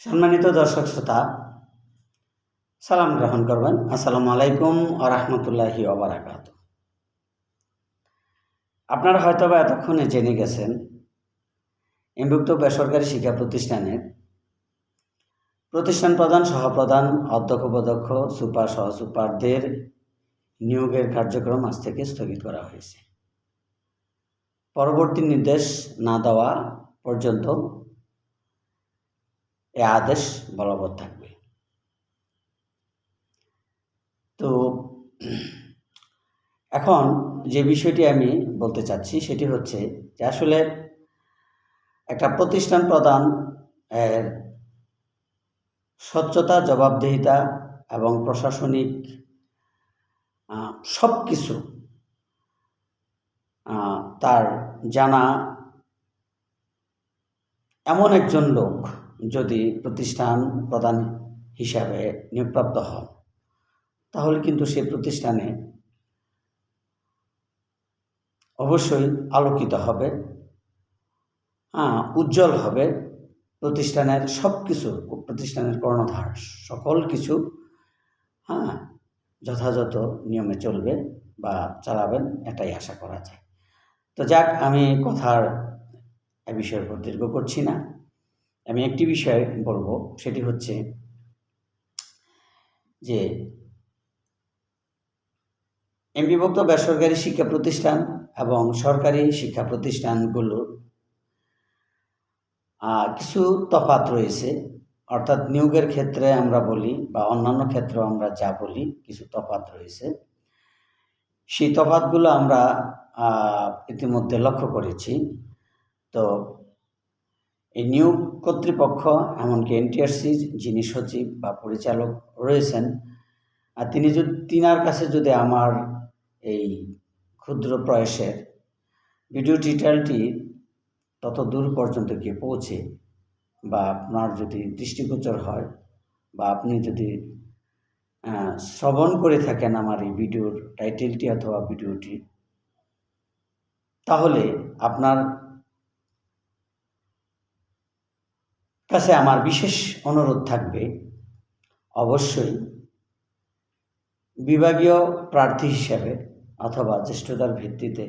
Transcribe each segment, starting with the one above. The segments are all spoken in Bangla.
সম্মানিত দর্শক শ্রোতা, সালাম গ্রহণ করবেন। আসসালামু আলাইকুম আ রহমতুল্লাহি ওবরাকাত আপনারা হয়তো বা এতক্ষণে জেনে গেছেন এমভুক্ত বেসরকারি শিক্ষা প্রতিষ্ঠানের প্রতিষ্ঠান প্রধান, সহপ্রধান, অধ্যক্ষ, উপাধ্যক্ষ, সুপার সহ সুপারদের নিয়োগের কার্যক্রম আজ থেকে স্থগিত করা হয়েছে। পরবর্তী নির্দেশ না দেওয়া পর্যন্ত এ আদেশ বলবৎ থাকবে। তো এখন যে বিষয়টি আমি বলতে চাচ্ছি সেটি হচ্ছে যে আসলে একটা প্রতিষ্ঠান প্রদান স্বচ্ছতা, জবাবদিহিতা এবং প্রশাসনিক সব কিছু তার জানা এমন একজন লোক যদি প্রতিষ্ঠান প্রধান হিসাবে নিয়োগপ্রাপ্ত হন, তাহলে কিন্তু সেই প্রতিষ্ঠানে অবশ্যই আলোকিত হবে হ্যাঁ উজ্জ্বল হবে। প্রতিষ্ঠানের সব কিছু প্রতিষ্ঠানের কর্ণধার, সকল কিছু হ্যাঁ যথাযথ নিয়মে চলবে বা চালাবেন এটাই আশা করা যায়। তো যাক, আমি কথার এ বিষয়ের উপর দীর্ঘ করছি না। আমি একটি বিষয় বলব, সেটি হচ্ছে যে এমপিভুক্ত বেসরকারি শিক্ষা প্রতিষ্ঠান এবং সরকারি শিক্ষা প্রতিষ্ঠানগুলোর কিছু তফাত রয়েছে। অর্থাৎ নিয়োগের ক্ষেত্রে আমরা বলি বা অন্যান্য ক্ষেত্রেও আমরা যা বলি, কিছু তফাত রয়েছে। সেই তফাতগুলো আমরা ইতিমধ্যে লক্ষ্য করেছি। তো এই নিয়োগ কর্তৃপক্ষ, এমনকি এনটিআরসির যিনি সচিব বা পরিচালক রয়েছেন, আর তিনি যদি, তিনার কাছে যদি আমার এই ক্ষুদ্র প্রয়াসের ভিডিও ডিটেলটি তত দূর পর্যন্ত গিয়ে পৌঁছে, বা আপনার যদি দৃষ্টিগোচর হয়, বা আপনি যদি শ্রবণ করে থাকেন আমার এই ভিডিওর টাইটেলটি অথবা ভিডিওটি, তাহলে আপনার কাছে আমার বিশেষ অনুরোধ থাকবে, অবশ্যই বিভাগীয় প্রার্থী হিসাবে অথবা জ্যেষ্ঠতার ভিত্তিতে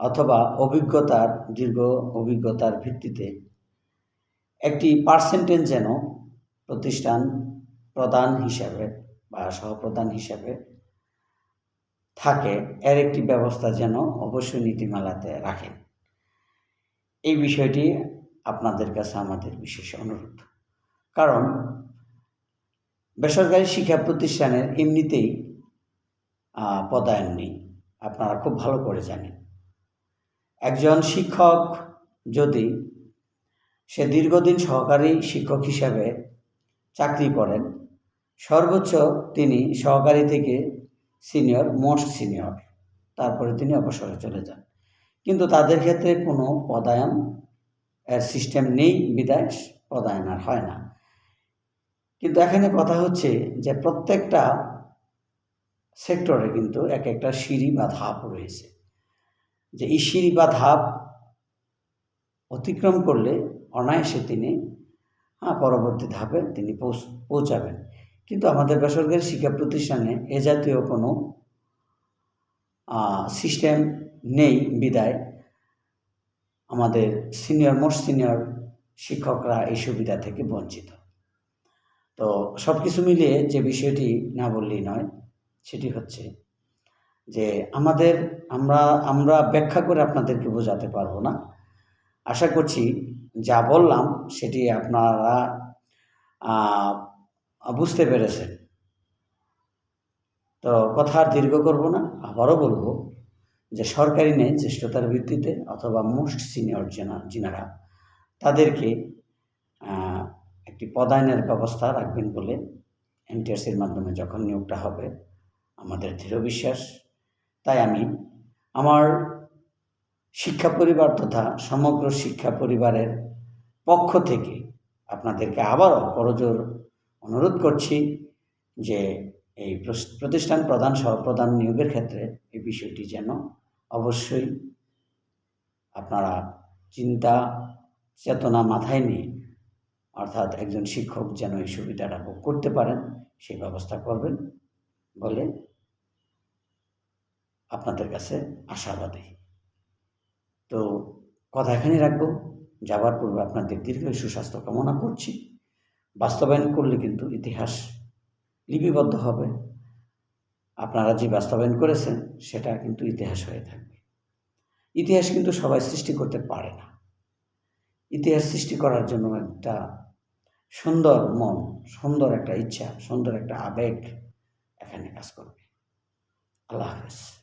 অথবা অভিজ্ঞতার, দীর্ঘ অভিজ্ঞতার ভিত্তিতে একটি পার্সেন্টেজ যেন প্রতিষ্ঠান প্রধান হিসাবে বা সহপ্রধান হিসাবে থাকে, এর একটি ব্যবস্থা যেন অবশ্যই নীতিমালাতে রাখেন। এই বিষয়টি আপনাদের কাছে আমাদের বিশেষ অনুরোধ। কারণ বেসরকারি শিক্ষা প্রতিষ্ঠানের এমনিতেই পদায়ন নেই। আপনারা খুব ভালো করে জানেন। একজন শিক্ষক যদি সে দীর্ঘদিন সহকারী শিক্ষক হিসাবে চাকরি করেন, সর্বোচ্চ তিনি সহকারী থেকে সিনিয়র, মোস্ট সিনিয়র, তারপরে তিনি অবসরে চলে যান। কিন্তু তাদের ক্ষেত্রে কোনো পদায়ন এর সিস্টেম নেই, বিদায় পদায়ন আর হয় না। কিন্তু এখানে কথা হচ্ছে যে প্রত্যেকটা সেক্টরে কিন্তু এক একটা সিঁড়ি বা ধাপ রয়েছে। যে এই সিঁড়ি বা ধাপ অতিক্রম করলে অনায়াসে তিনি হ্যাঁ পরবর্তী ধাপে তিনি পৌঁছাবেন। কিন্তু আমাদের বেসরকারি শিক্ষা প্রতিষ্ঠানে এ জাতীয় কোনো সিস্টেম নেই, বিদায় আমাদের সিনিয়র মোস্ট সিনিয়র শিক্ষকরা এই সুবিধা থেকে বঞ্চিত। তো সব কিছু মিলিয়ে যে বিষয়টি না বললেই নয়, সেটি হচ্ছে যে আমাদের, আমরা আমরা ব্যাখ্যা করে আপনাদেরকে বোঝাতে পারব না। আশা করছি যা বললাম সেটি আপনারা বুঝতে পেরেছেন। তো কথা আর দীর্ঘ করব না, আবারও বলব যে সরকারি নেই জ্যেষ্ঠতার ভিত্তিতে অথবা মোস্ট সিনিয়র যিনারা, তাদেরকে একটি পদায়নের ব্যবস্থা রাখবেন বলে এনটিআরসির মাধ্যমে যখন নিয়োগটা হবে, আমাদের দৃঢ় বিশ্বাস। তাই আমি আমার শিক্ষা পরিবার তথা সমগ্র শিক্ষা পরিবারের পক্ষ থেকে আপনাদেরকে আবারও করজোর অনুরোধ করছি যে এই প্রতিষ্ঠান প্রধান সহপ্রধান নিয়োগের ক্ষেত্রে এই বিষয়টি যেন অবশ্যই আপনারা চিন্তা, চেতনা মাথায় নিয়ে অর্থাৎ একজন শিক্ষক যেন এই সুবিধাটা ভোগ করতে পারেন, সেই ব্যবস্থা করবেন বলে আপনাদের কাছে আশাবাদী। তো কথা এখানেই রাখব। যাওয়ার পূর্বে আপনাদের দীর্ঘ সুস্বাস্থ্য কামনা করছি। বাস্তবায়ন করলে কিন্তু ইতিহাস লিপিবদ্ধ হবে। আপনারা যে বাস্তবায়ন করেছেন, সেটা কিন্তু ইতিহাস হয়ে থাকবে। ইতিহাস কিন্তু সবাই সৃষ্টি করতে পারে না। ইতিহাস সৃষ্টি করার জন্য একটা সুন্দর মন, সুন্দর একটা ইচ্ছা, সুন্দর একটা আবেগ এখানে কাজ করবে। আল্লাহ হাফেজ।